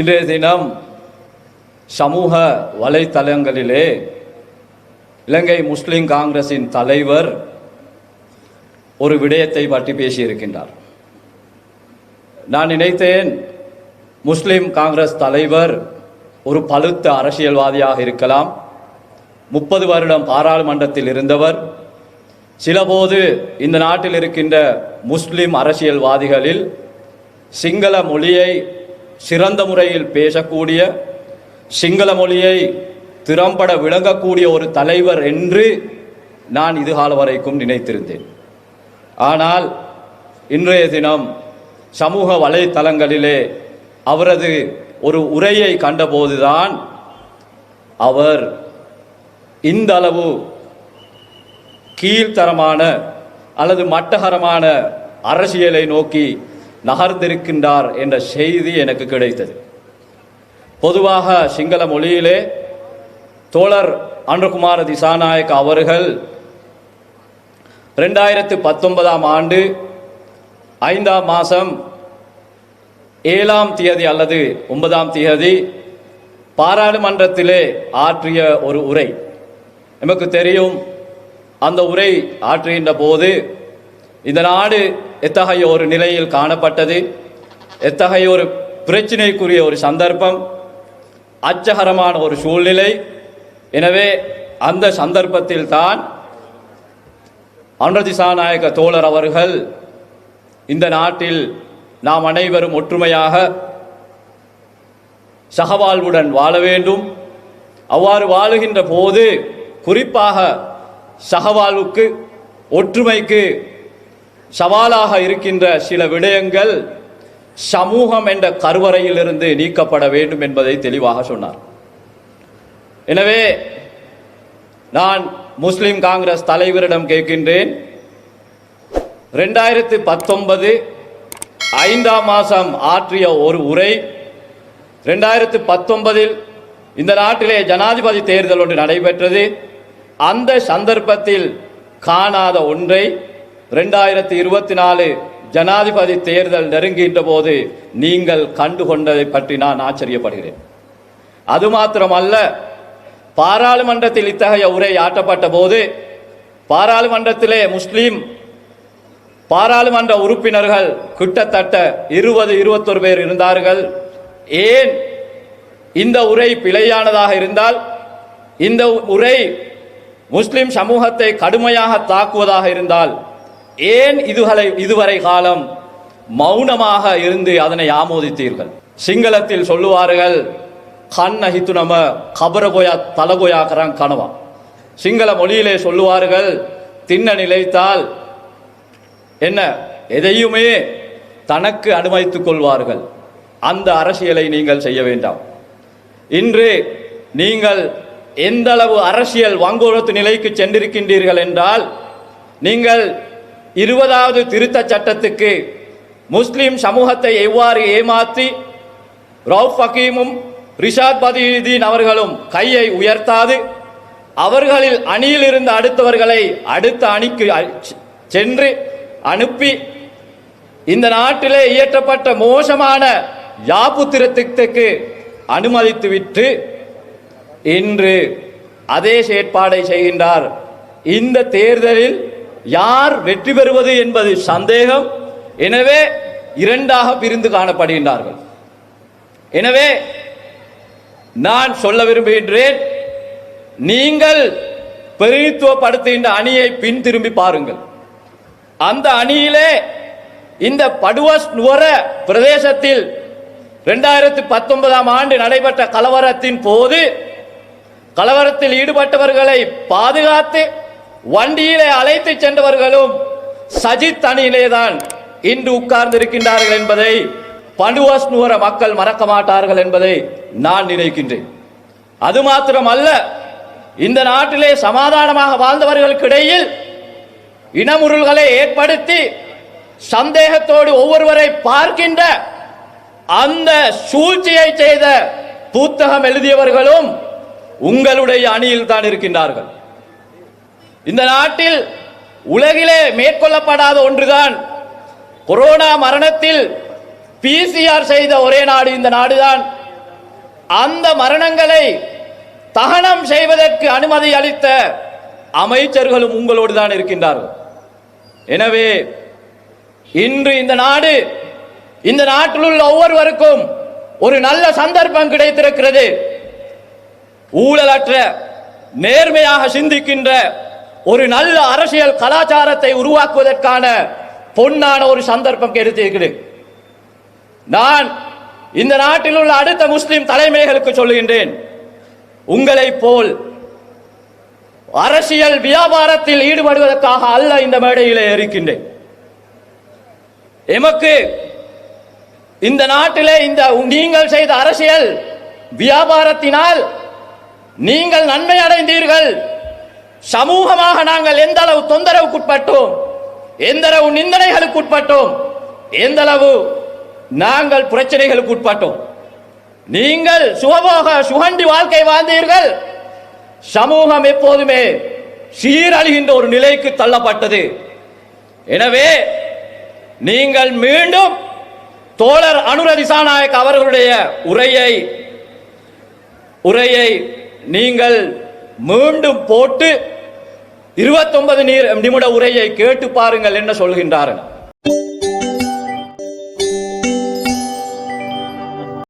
இன்றைய தினம் சமூக வலைத்தளங்களிலே இலங்கை முஸ்லிம் காங்கிரசின் தலைவர் ஒரு விடயத்தை பற்றி பேசியிருக்கின்றார். நான் நினைத்தேன் முஸ்லிம் காங்கிரஸ் தலைவர் ஒரு பழுத்த அரசியல்வாதியாக இருக்கலாம். முப்பது வருடம் பாராளுமன்றத்தில் இருந்தவர். சிலபோது இந்த நாட்டில் இருக்கின்ற முஸ்லிம் அரசியல்வாதிகளில் சிங்கள மொழியை சிறந்த முறையில் பேசக்கூடிய சிங்கள மொழியை திறம்பட விளங்கக்கூடிய ஒரு தலைவர் என்று நான் இதுகால வரைக்கும் நினைத்திருந்தேன். ஆனால் இன்றைய தினம் சமூக வலைத்தளங்களிலே அவரது ஒரு உரையை கண்டபோதுதான் அவர் இந்த அளவு கீழ்த்தரமான அல்லது மட்டகரமான அரசியலை நோக்கி நகர்ந்திருக்கின்றார் என்ற செய்தி எனக்கு கிடைத்தது. பொதுவாக சிங்கள மொழியிலே தோழர் அன்றகுமார திசாநாயக் அவர்கள் ரெண்டாயிரத்து பத்தொன்பதாம் ஆண்டு ஐந்தாம் மாதம் ஏழாம் தேதி அல்லது ஒன்பதாம் தேதி பாராளுமன்றத்திலே ஆற்றிய ஒரு உரை. நமக்கு தெரியும் அந்த உரை ஆற்றுகின்ற போது இந்த நாடு எத்தகைய ஒரு நிலையில் காணப்பட்டது? எத்தகைய ஒரு பிரச்சினைக்குரிய ஒரு சந்தர்ப்பம்? அச்சகரமான ஒரு சூழ்நிலை. எனவே அந்த சந்தர்ப்பத்தில் தான் அன்றதிசாநாயக தோழர் அவர்கள் இந்த நாட்டில் நாம் அனைவரும் ஒற்றுமையாக சகவாழ்வுடன் வாழ வேண்டும். அவ்வாறு வாழுகின்ற போது குறிப்பாக சகவாழ்வுக்கு ஒற்றுமைக்கு சவாலாக இருக்கின்ற சில விடயங்கள் சமூகம் என்ற கருவறையிலிருந்து நீக்கப்பட வேண்டும் என்பதை தெளிவாக சொன்னார். எனவே நான் முஸ்லிம் காங்கிரஸ் தலைவரிடம் கேட்கின்றேன். ரெண்டாயிரத்து பத்தொன்பது ஐந்தாம் மாதம் ஆற்றிய ஒரு உரை ரெண்டாயிரத்து பத்தொன்பதில் இந்த நாட்டிலே ஜனாதிபதி தேர்தல் ஒன்று நடைபெற்றது. அந்த சந்தர்ப்பத்தில் காணாத ஒன்றை ரெண்டாயிரத்தி இருபத்தி நாலு ஜனாதிபதி தேர்தல் நெருங்குகின்ற போது நீங்கள் கண்டுகொண்டதை பற்றி நான் ஆச்சரியப்படுகிறேன். அது மாத்திரமல்ல பாராளுமன்றத்தில் இத்தகைய உரை ஆட்டப்பட்ட போது பாராளுமன்றத்திலே முஸ்லீம் பாராளுமன்ற உறுப்பினர்கள் கிட்டத்தட்ட இருபது இருபத்தொரு பேர் இருந்தார்கள். ஏன் இந்த உரை பிழையானதாக இருந்தால் இந்த உரை முஸ்லிம் சமூகத்தை கடுமையாக தாக்குவதாக இருந்தால் ஏன் இதுகளை இதுவரை காலம் மௌனமாக இருந்து அதனை ஆமோதித்தீர்கள்? சிங்களத்தில் சொல்லுவார்கள் கண் அகித்து நம கபரகோயா தலகோயாக்கிறான் கனவா. சிங்கள மொழியிலே சொல்லுவார்கள் தின்ன நிலைத்தால் என்ன? எதையுமே தனக்கு அனுமதித்துக் கொள்வார்கள். அந்த அரசியலை நீங்கள் செய்ய வேண்டாம். இன்று நீங்கள் எந்த அளவு அரசியல் வங்கோலத்து நிலைக்கு சென்றிருக்கின்றீர்கள் என்றால் நீங்கள் இருபதாவது திருத்த சட்டத்துக்கு முஸ்லிம் சமூகத்தை எவ்வாறு ஏமாற்றி ரவுஃப் ஹக்கீமும் ரிஷாத் பதியுதீன் அவர்களும் கையை உயர்த்தாது அவர்களில் அணியில் இருந்த அடுத்தவர்களை அடுத்த அணிக்கு அ- சென்று அனுப்பி இந்த நாட்டிலே இயற்றப்பட்ட மோசமான யாப்பு திருத்தத்துக்கு அனுமதித்துவிட்டு இன்று அதே செயற்பாடை செய்கின்றார். இந்த தேர்தலில் யார் வெற்றி பெறுவது என்பது சந்தேகம். எனவே இரண்டாக பிரிந்து காணப்படுகின்றார்கள். எனவே நான் சொல்ல விரும்புகின்றேன் நீங்கள் பிரதிநிதித்துவப்படுத்துகின்ற அணியை பின் திரும்பி பாருங்கள். அந்த அணியிலே இந்த படுவஸ் நுவர பிரதேசத்தில் ரெண்டாயிரத்தி பத்தொன்பதாம் ஆண்டு நடைபெற்ற கலவரத்தின் போது கலவரத்தில் ஈடுபட்டவர்களை பாதுகாத்து வண்டியிலே அழைத்து சென்றவர்களும் சஜித் அணியிலே தான் இன்று உட்கார்ந்திருக்கின்றார்கள் என்பதை பண்டுவாஸ் நுவர மக்கள் மறக்க மாட்டார்கள் என்பதை நான் நினைக்கின்றேன். அது மாத்திரமல்ல இந்த நாட்டிலே சமாதானமாக வாழ்ந்தவர்களுக்கு இடையில் இனமுருள்களை ஏற்படுத்தி சந்தேகத்தோடு ஒவ்வொருவரை பார்க்கின்ற அந்த சூழ்ச்சியை செய்த புத்தகம் எழுதியவர்களும் உங்களுடைய அணியில் தான் இருக்கின்றார்கள். இந்த நாட்டில் உலகிலே மேற்கொள்ளப்படாத ஒன்றுதான். கொரோனா மரணத்தில் பிசிஆர் செய்த ஒரே நாடு இந்த நாடுதான். அந்த மரணங்களை தகனம் செய்வதற்கு அனுமதி அளித்த அமைச்சர்களும் உங்களோடு தான் இருக்கின்றார்கள். எனவே இன்று இந்த நாடு இந்த நாட்டில் உள்ள ஒவ்வொருவருக்கும் ஒரு நல்ல சந்தர்ப்பம் கிடைத்திருக்கிறது. ஊழலற்ற நேர்மையாக சிந்திக்கின்ற ஒரு நல்ல அரசியல் கலாச்சாரத்தை உருவாக்குவதற்கான பொன்னான ஒரு சந்தர்ப்பம் கிடைத்திருக்கிறது நான் இந்த நாட்டில் உள்ள அடுத்த முஸ்லிம் தலைமைகளுக்கு சொல்லுகின்றேன். உங்களைப் போல் அரசியல் வியாபாரத்தில் ஈடுபடுவதற்காக அல்ல இந்த மேடையிலே இருக்கின்றேன். எமக்கு இந்த நாட்டிலே இந்த நீங்கள் செய்த அரசியல் வியாபாரத்தினால் நீங்கள் நன்மை அடைந்தீர்கள். சமூகமாக நாங்கள் எந்த அளவு தொந்தரவுக்குட்பட்டோம்? எந்த அளவு நிந்தனைகளுக்கு உட்பட்டோம் எந்த அளவு நாங்கள் பிரச்சனைகளுக்கு உட்பட்டோம் நீங்கள் சுகபோக சுகண்டி வாழ்க்கை வாழ்ந்தீர்கள். சமூகம் எப்போதுமே சீரழிகின்ற ஒரு நிலைக்கு தள்ளப்பட்டது. எனவே நீங்கள் மீண்டும் தோழர் அனுரதிசாநாயக் அவர்களுடைய உரையை உரையை நீங்கள் மீண்டும் போட்டு இருபத்தொன்பது நீர் நிமிட உரையை கேட்டு பாருங்கள் என்ன சொல்கின்றார்கள்.